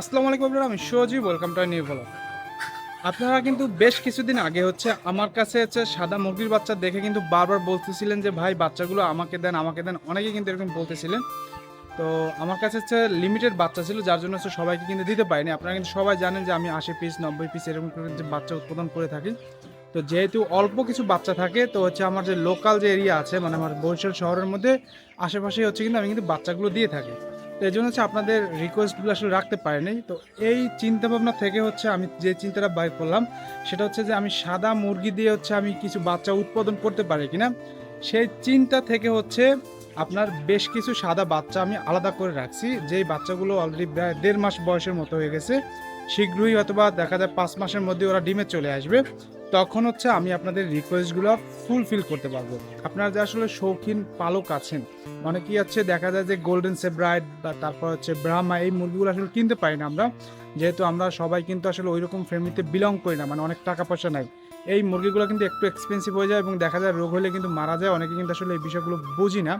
আসসালামু আলাইকুম আপনারা আমি Sajib welcome to new blog আপনারা কিন্তু বেশ কিছুদিন আগে হচ্ছে আমার কাছে হচ্ছে সাদা মুরগির বাচ্চা দেখে কিন্তু বারবার বলতেছিলেন যে, ভাই, বাচ্চাগুলো আমাকে দেন আমাকে দেন। অনেকে কিন্তু এরকম বলতেছিলেন। তো আমার কাছে হচ্ছে লিমিটেড বাচ্চা ছিল, যার জন্য হচ্ছে সবাইকে কিন্তু দিতে পারিনি। আপনারা কিন্তু সবাই জানেন যে, আমি আশি পিস নব্বই পিস এরকম যে বাচ্চা উৎপাদন করে থাকি। তো যেহেতু অল্প কিছু বাচ্চা থাকে, তো হচ্ছে আমার যে লোকাল যে এরিয়া আছে মানে আমার বরিশাল শহরের মধ্যে আশেপাশে হচ্ছে কিন্তু আমি কিন্তু বাচ্চাগুলো দিয়ে থাকি। তো এই জন্য হচ্ছে আপনাদের রিকোয়েস্টগুলো আসলে রাখতে পারিনি। তো এই চিন্তা ভাবনা থেকে হচ্ছে আমি যে চিন্তাটা বাইর করলাম, সেটা হচ্ছে যে আমি সাদা মুরগি দিয়ে হচ্ছে আমি কিছু বাচ্চা উৎপাদন করতে পারি কিনা, সেই চিন্তা থেকে হচ্ছে আপনার বেশ কিছু সাদা বাচ্চা আমি আলাদা করে রাখছি, যেই বাচ্চাগুলো অলরেডি প্রায় দেড় মাস বয়সের মতো হয়ে গেছে, শীঘ্রই অথবা দেখা যায় পাঁচ মাসের মধ্যে ওরা ডিমে চলে আসবে। তখন হচ্ছে আমি আপনাদের রিকোয়েস্টগুলো ফুলফিল করতে পারব। আপনারা যে আসলে শৌখিন পালক আছেন, অনেকেই হচ্ছে দেখা যায় যে গোল্ডেন সেব্রাইড বা তারপর হচ্ছে ব্রাহ্মা এই মুরগিগুলো আসলে কিনতে পারি না আমরা। যেহেতু আমরা সবাই কিন্তু আসলে ওই রকম ফ্যামিলিতে বিলং করি না মানে অনেক টাকা পয়সা নাই। এই মুরগিগুলো কিন্তু একটু এক্সপেন্সিভ হয়ে যায় এবং দেখা যায় রোগ হলে কিন্তু মারা যায়, অনেকে কিন্তু আসলে এই বিষয়গুলো বুঝি না।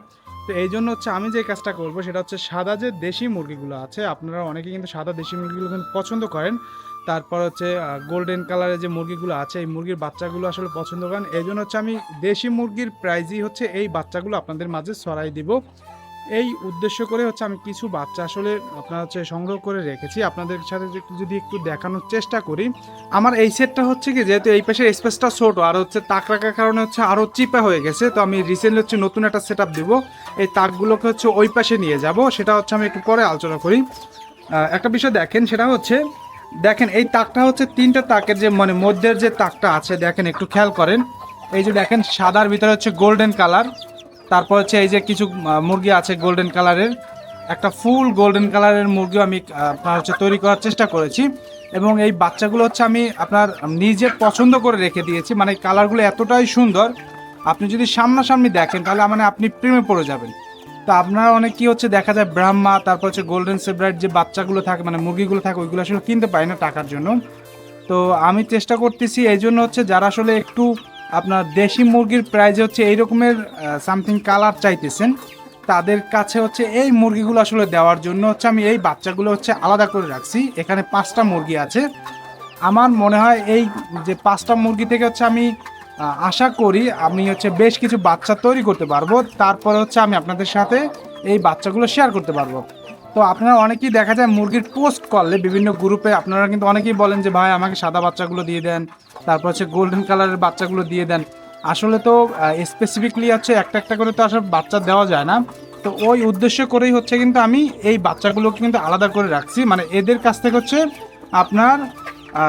তো এই জন্য হচ্ছে আমি যে কাজটা করব সেটা হচ্ছে সাদা যে দেশি মুরগিগুলো আছে, আপনারা অনেকে কিন্তু সাদা দেশি মুরগিগুলো কিন্তু পছন্দ করেন। তারপর হচ্ছে গোল্ডেন কালারের যে মুরগিগুলো আছে, এই মুরগির বাচ্চাগুলো আসলে পছন্দ করেন। এই জন্য হচ্ছে আমি দেশি মুরগির প্রাইজই হচ্ছে এই বাচ্চাগুলো আপনাদের মাঝে ছড়াই দিব। এই উদ্দেশ্য করে হচ্ছে আমি কিছু বাচ্চা আসলে আপনার হচ্ছে সংগ্রহ করে রেখেছি। আপনাদের সাথে যদি একটু দেখানোর চেষ্টা করি, আমার এই সেটটা হচ্ছে কি, যেহেতু এই পাশের স্পেসটা ছোট, আর হচ্ছে তাক রাখার কারণে হচ্ছে আরও চিপা হয়ে গেছে, তো আমি রিসেন্টলি হচ্ছে নতুন একটা সেট আপ দেবো। এই তাকগুলোকে হচ্ছে ওই পাশে নিয়ে যাব। সেটা হচ্ছে আমি একটু পরে আলোচনা করি। একটা বিষয় দেখেন, সেটা হচ্ছে, দেখেন, এই তাকটা হচ্ছে তিনটা তাকের যে মানে মধ্যের যে তাকটা আছে, দেখেন, একটু খেয়াল করেন। এই যে দেখেন, সাদার ভিতরে হচ্ছে গোল্ডেন কালার তারপর হচ্ছে এই যে কিছু মুরগি আছে গোল্ডেন কালারের একটা ফুল গোল্ডেন কালারের মুরগিও আমি আপনার হচ্ছে তৈরি করার চেষ্টা করেছি। এবং এই বাচ্চাগুলো হচ্ছে আমি আপনার নিজে পছন্দ করে রেখে দিয়েছি। মানে কালারগুলো এতটাই সুন্দর আপনি যদি সামনাসামনি দেখেন, তাহলে মানে আপনি প্রেমে পড়ে যাবেন। তো আপনারা অনেক কি হচ্ছে, দেখা যায় ব্রাহ্মা, তারপর হচ্ছে গোল্ডেন সেব্রাইট যে বাচ্চাগুলো থাকে মানে মুরগিগুলো থাকে, ওইগুলো আসলে কিনতে পারি না টাকার জন্য। তো আমি চেষ্টা করতেছি, এই জন্য হচ্ছে যারা আসলে একটু আপনার দেশি মুরগির প্রাইস হচ্ছে এই রকমের সামথিং কালার চাইতেছেন, তাদের কাছে হচ্ছে এই মুরগিগুলো আসলে দেওয়ার জন্য হচ্ছে আমি এই বাচ্চাগুলো হচ্ছে আলাদা করে রাখছি। এখানে পাঁচটা মুরগি আছে। আমার মনে হয় এই যে পাঁচটা মুরগি থেকে হচ্ছে আমি আশা করি আমি হচ্ছে বেশ কিছু বাচ্চা তৈরি করতে পারব। তারপরে হচ্ছে আমি আপনাদের সাথে এই বাচ্চাগুলো শেয়ার করতে পারব। তো আপনারা অনেকেই দেখা যায় মুরগির পোস্ট করলে বিভিন্ন গ্রুপে আপনারা কিন্তু অনেকেই বলেন যে, ভাই, আমাকে সাদা বাচ্চাগুলো দিয়ে দেন। তারপর হচ্ছে গোল্ডেন কালারের বাচ্চাগুলো দিয়ে দেন। আসলে তো স্পেসিফিকলি হচ্ছে একটা একটা করে তো আসলে বাচ্চা দেওয়া যায় না। তো ওই উদ্দেশ্য করেই হচ্ছে কিন্তু আমি এই বাচ্চাগুলোকে কিন্তু আলাদা করে রাখছি। মানে এদের কাছ থেকে হচ্ছে আপনার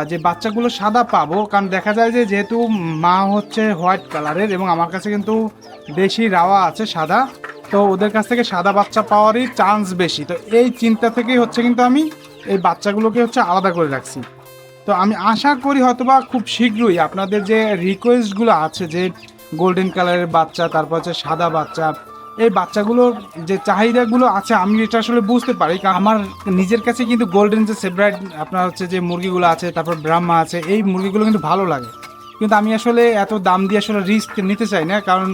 যে বাচ্চাগুলো সাদা পাবো, কারণ দেখা যায় যে যেহেতু মা হচ্ছে হোয়াইট কালারের এবং আমার কাছে কিন্তু দেশি রাওয়া আছে সাদা, তো ওদের কাছ থেকে সাদা বাচ্চা পাওয়ারই চান্স বেশি। তো এই চিন্তা থেকেই হচ্ছে কিন্তু আমি এই বাচ্চাগুলোকে হচ্ছে আলাদা করে রাখছি। তো আমি আশা করি হয়তোবা খুব শীঘ্রই আপনাদের যে রিকোয়েস্টগুলো আছে, যে গোল্ডেন কালারের বাচ্চা, তারপর হচ্ছে সাদা বাচ্চা এই বাচ্চাগুলোর যে চাহিদাগুলো আছে, আমি এটা আসলে বুঝতে পারি। কারণ আমার নিজের কাছে কিন্তু গোল্ডেন যে সেব্রাইট আপনার হচ্ছে যে মুরগিগুলো আছে, তারপর ব্রাহ্মা আছে, এই মুরগিগুলো কিন্তু ভালো লাগে। কিন্তু আমি আসলে এত দাম দিয়ে আসলে রিস্ক নিতে চাই না, কারণ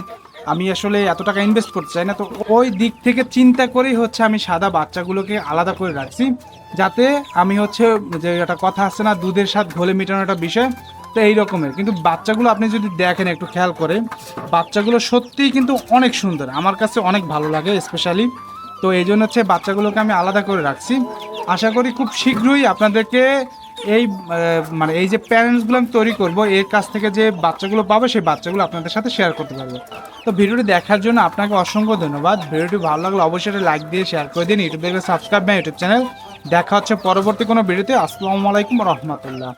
আমি আসলে এত টাকা ইনভেস্ট করতে চাই না। তো ওই দিক থেকে চিন্তা করেই হচ্ছে আমি সাদা বাচ্চাগুলোকে আলাদা করে রাখছি, যাতে আমি হচ্ছে, যে একটা কথা আছে না, দুধের স্বাদ ঘোলে মেটানো একটা বিষয় তো এই রকমের। কিন্তু বাচ্চাগুলো আপনি যদি দেখেন, একটু খেয়াল করে বাচ্চাগুলো সত্যিই কিন্তু অনেক সুন্দর। আমার কাছে অনেক ভালো লাগে স্পেশালি তো এই জন্য হচ্ছে বাচ্চাগুলোকে আমি আলাদা করে রাখছি। আশা করি খুব শীঘ্রই আপনাদেরকে এই মানে এই যে প্যারেন্টসগুলো আমি তৈরি করব, এর কাছ থেকে যে বাচ্চাগুলো পাবে, সেই বাচ্চাগুলো আপনাদের সাথে শেয়ার করতে পারব। তো ভিডিওটি দেখার জন্য আপনাকে অসংখ্য ধন্যবাদ। ভিডিওটি ভালো লাগলে অবশ্যই লাইক দিয়ে শেয়ার করে দিন। ইউটিউব ইউটিউবে সাবস্ক্রাইব ইউটিউব চ্যানেল দেখা হচ্ছে পরবর্তী কোনো ভিডিওতে। আসসালামু আলাইকুম রহমতুল্লাহ।